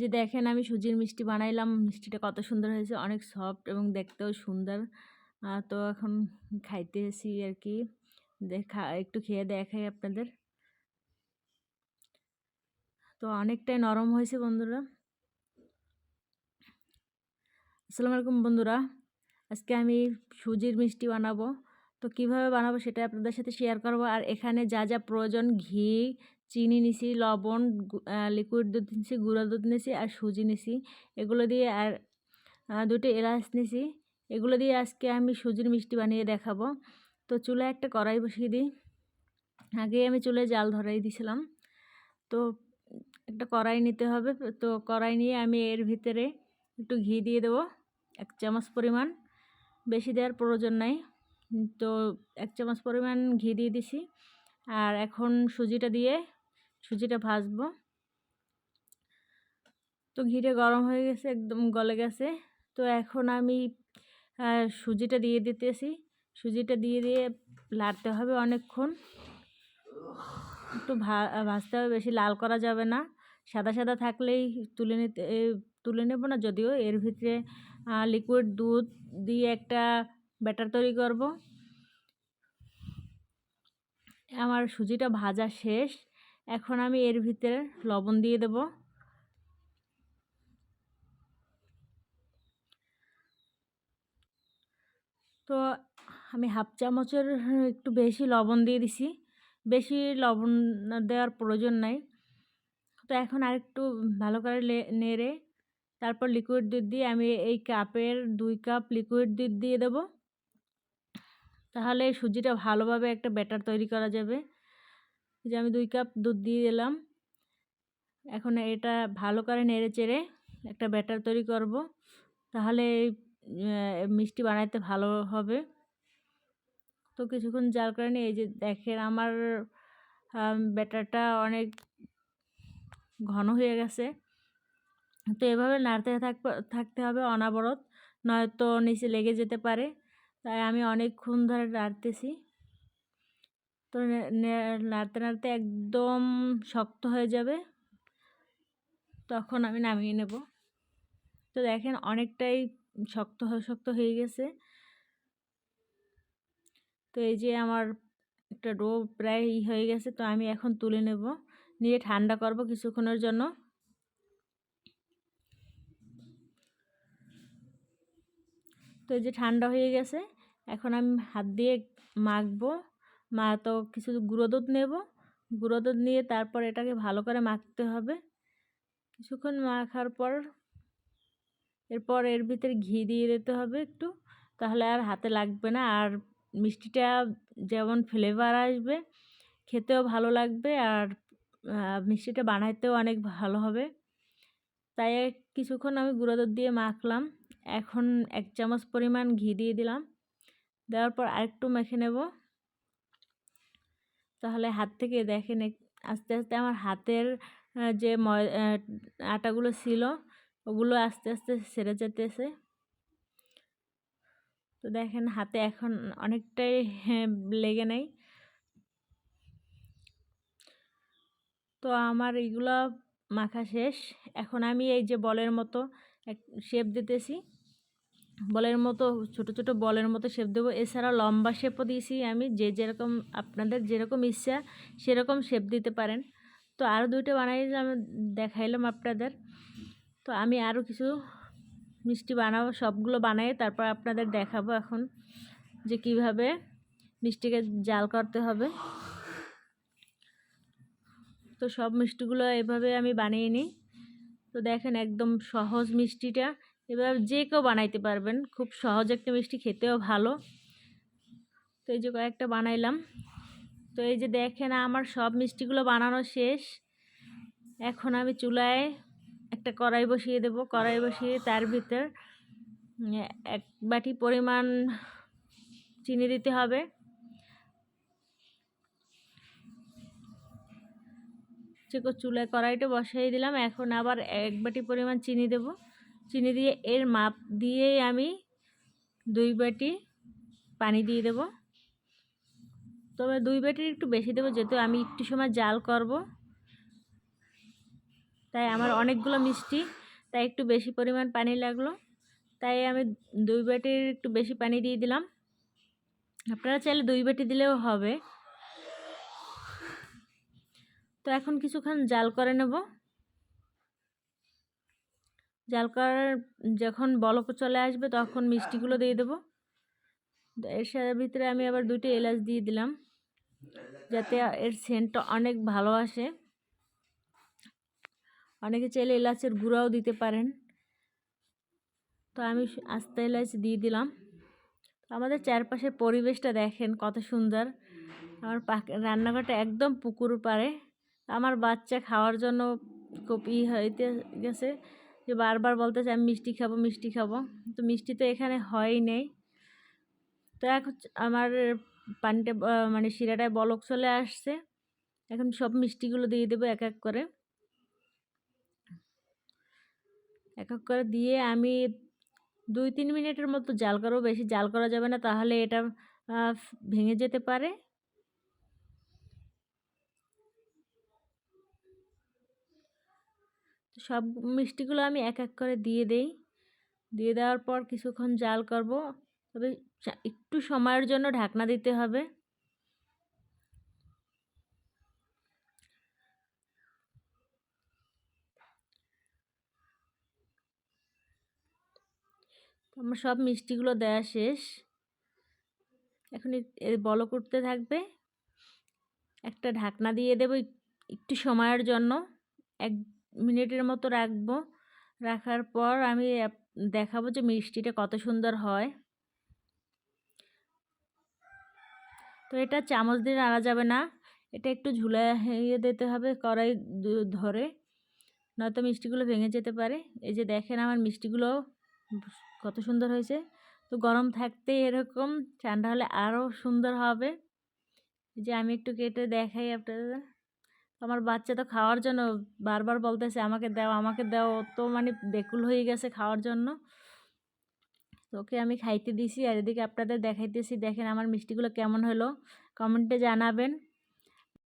যে দেখেন আমি সুজির মিষ্টি বানাইলাম, মিষ্টিটা কত সুন্দর হয়েছে, অনেক সফট এবং দেখতেও সুন্দর। তো এখন খাইতে খাইতেছি আর কি দেখা, একটু খেয়ে দেখাই আপনাদের। তো অনেকটাই নরম হয়েছে বন্ধুরা। আসসালামু আলাইকুম বন্ধুরা। আজকে আমি সুজির মিষ্টি বানাবো। তো কীভাবে বানাবো সেটা আপনাদের সাথে শেয়ার করব। আর এখানে যা যা প্রয়োজন, ঘি চিনি নিছি, লবণ লিকুইড দুধ নিছি, গুঁড়া দুধ নিছি আর সুজি নিছি। এগুলো দিয়ে আর দুটো এলাচ নিছি। এগুলো দিয়ে আজকে আমি সুজির মিষ্টি বানিয়ে দেখাবো। তো চুলায় একটা কড়াই বসিয়ে দিই। আগে আমি চুলে জাল ধরাই দিয়েছিলাম তো একটা কড়াই নিতে হবে। তো কড়াই নিয়ে আমি এর ভিতরে একটু ঘি দিয়ে দেবো, এক চামচ পরিমাণ। বেশি দেওয়ার প্রয়োজন নাই। তো এক চামচ পরিমাণ ঘি দিয়ে দিছি। আর এখন সুজিটা দিয়ে সুজিটা ভাজবো। তো ঘিটা গরম হয়ে গেছে, একদম গলে গেছে। তো এখন আমি সুজিটা দিয়ে দিতেছি। সুজিটা দিয়ে দিয়ে লাড়তে হবে অনেকক্ষণ। একটু ভাজতে হবে, বেশি লাল করা যাবে না। সাদা সাদা থাকলেই তুলে নিতে তুলে নেব না, যদিও এর ভিতরে লিকুইড দুধ দিয়ে একটা ব্যাটার তৈরি করব। আমার সুজিটা ভাজা শেষ। এখন আমি এর ভিতরে লবণ দিয়ে দেব। তো আমি হাফ চামচের একটু বেশি লবণ দিয়ে দিছি। বেশি লবণ দেওয়ার প্রয়োজন নাই। তো এখন আর একটু ভালো করে নেড়ে তারপর লিকুইড দুধ দিয়ে আমি এই কাপের দুই কাপ লিকুইড দুধ দিয়ে দেবো। তাহলে সুজিটা ভালোভাবে একটা ব্যাটার তৈরি করা যাবে। যে আমি দুই কাপ দুধ দিয়ে দিলাম। এখন এটা ভালো করে নেড়ে চেড়ে একটা ব্যাটার তৈরি করব। তাহলে মিষ্টি বানাইতে ভালো হবে। তো কিছুক্ষণ জাল করে নিয়ে, এই যে দেখেন আমার ব্যাটারটা অনেক ঘন হয়ে গেছে। তো এভাবে নাড়তে থাকতে হবে অনাবরত, নয়তো নিচে লেগে যেতে পারে। তাই আমি অনেকক্ষণ ধরে নাড়তেছি। তো নাড়তে নাড়তে একদম শক্ত হয়ে যাবে। তখন আমি নামিয়ে নেব। তো দেখেন অনেকটাই শক্ত শক্ত হয়ে গেছে। তো এই যে আমার একটা ডো প্রায় হয়ে গেছে, তো আমি এখন তুলে নেব। নিয়ে ঠান্ডা করব কিছুক্ষণের জন্য। তো যে ঠান্ডা হয়ে গেছে, এখন আমি হাত দিয়ে মাখবো। মা তো কিছু গুঁড়ো দুধ নেব। গুঁড়ো দুধ নিয়ে তারপর এটাকে ভালো করে মাখতে হবে। কিছুক্ষণ মাখার পর, এরপর এর ভিতরে ঘি দিয়ে দিতে হবে একটু। তাহলে আর হাতে লাগবে না। আর মিষ্টিটা যেমন ফ্লেভার আসবে, খেতেও ভালো লাগবে। আর মিষ্টিটা বানাইতেও অনেক ভালো হবে। তাই কিছুক্ষণ আমি গুঁড়ো দুধ দিয়ে মাখলাম। এখন এক চামচ পরিমাণ ঘি দিয়ে দিলাম। দেওয়ার পর আরেকটু মেখে নেব। তাহলে হাত থেকে দেখেন আস্তে আস্তে আমার হাতের যে আটাগুলো ছিল ওগুলো আস্তে আস্তে সেরে যেতেছে। তো দেখেন হাতে এখন অনেকটাই হ্যাঁ, লেগে নেই। তো আমার এগুলো মাখা শেষ। এখন আমি এই যে বলের মতো এক শেপ দিতেছি। বলের মতো, ছোট ছোট বলের মতো শেপ দেবো। এছাড়া লম্বা শেপও দিয়েছি আমি। যে যেরকম আপনাদের যেরকম ইচ্ছা সেরকম শেপ দিতে পারেন। তো আরও দুইটা বানাইলাম দেখাইলাম আপনাদের। তো আমি আরও কিছু মিষ্টি বানাবো। সবগুলো বানাই, তারপর আপনাদের দেখাবো এখন যে কীভাবে মিষ্টিকে জাল করতে হবে। তো সব মিষ্টিগুলো এভাবে আমি বানিয়ে নিই। তো দেখেন একদম সহজ মিষ্টিটা। এবার যে কেউ বানাইতে পারবেন, খুব সহজ একটা মিষ্টি খেতেও ভালো। তো এই যে কয়েকটা বানাইলাম। তো এই যে দেখেন আমার সব মিষ্টিগুলো বানানো শেষ। এখন আমি চুলায় একটা কড়াই বসিয়ে দেব। কড়াই বসিয়ে তার ভিতর এক বাটি পরিমাণ চিনি দিতে হবে। চুলায় কড়াইটা বসাই দিলাম। এখন আবার এক বাটি পরিমাণ চিনি দেব। চিনি দিয়ে এর মাপ দিয়েই আমি দুই বাটি পানি দিয়ে দেব। তবে দুই বাটির একটু বেশি দেবো, যেহেতু আমি একটু সময় জাল করব। তাই আমার অনেকগুলো মিষ্টি, তাই একটু বেশি পরিমাণ পানি লাগল। তাই আমি দুই বাটির একটু বেশি পানি দিয়ে দিলাম। আপনারা চাইলে দুই বাটি দিলেও হবে। তো এখন কিছুক্ষণ জাল করে নেব। জাল করার যখন বলক চলে আসবে তখন মিষ্টিগুলো দিয়ে দেবো। এর সাথে ভিতরে আমি আবার দুটি এলাচ দিয়ে দিলাম যাতে এর সেন্টটা অনেক ভালো আসে। অনেকে চাইলে এলাচের গুঁড়াও দিতে পারেন। তো আমি আস্তে এলাচ দিয়ে দিলাম। আমাদের চারপাশের পরিবেশটা দেখেন কত সুন্দর। আমার রান্নাঘরটা একদম পুকুর পাড়ে। আমার বাচ্চা খাওয়ার জন্য ই হইতে গেছে যে বারবার বলতেছে আমি মিষ্টি খাব মিষ্টি খাব। তো মিষ্টি তো এখানে হয়ই নেই। তো এক আমার পানিটা মানে শিরাটায় বলক চলে আসছে। এখন সব মিষ্টিগুলো দিয়ে দেবো এক এক করে। এক এক করে দিয়ে আমি দুই তিন মিনিটের মতো জাল করব। বেশি জাল করা যাবে না, তাহলে এটা ভেঙে যেতে পারে। সব মিষ্টিগুলো আমি এক এক করে দিয়ে দেই। দিয়ে দেওয়ার পর কিছুক্ষণ জাল করব। তবে একটু সময়ের জন্য ঢাকনা দিতে হবে। আমার সব মিষ্টিগুলো দেওয়া শেষ। এখন বল করতে থাকবে। একটা ঢাকনা দিয়ে দেবো, একটু সময়ের জন্য। এক মিনিটের মতো রাখব। রাখার পর আমি দেখাবো যে মিষ্টিটা কত সুন্দর হয়। তো এটা চামচ দিয়ে নাড়া যাবে না। এটা একটু ঝুলাইয়ে দিতে হবে কড়াই ধরে। নয়তো মিষ্টিগুলো ভেঙে যেতে পারে। এই যে দেখেন আমার মিষ্টিগুলো কত সুন্দর হয়েছে। তো গরম থাকতে এরকম, ঠান্ডা হলে আরও সুন্দর হবে। যে আমি একটু কেটে দেখাই আপনাদের। আমার বাচ্চা তো খাওয়ার জন্য বারবার বলতেছে, আমাকে দাও আমাকে দাও। তো মানে বেকুল হয়ে গেছে খাওয়ার জন্য। ওকে আমি খাইতে দিছি আর এদিকে আপনাদের দেখাইতেছি। দেখেন আমার মিষ্টিগুলো কেমন হলো। কমেন্টে জানাবেন।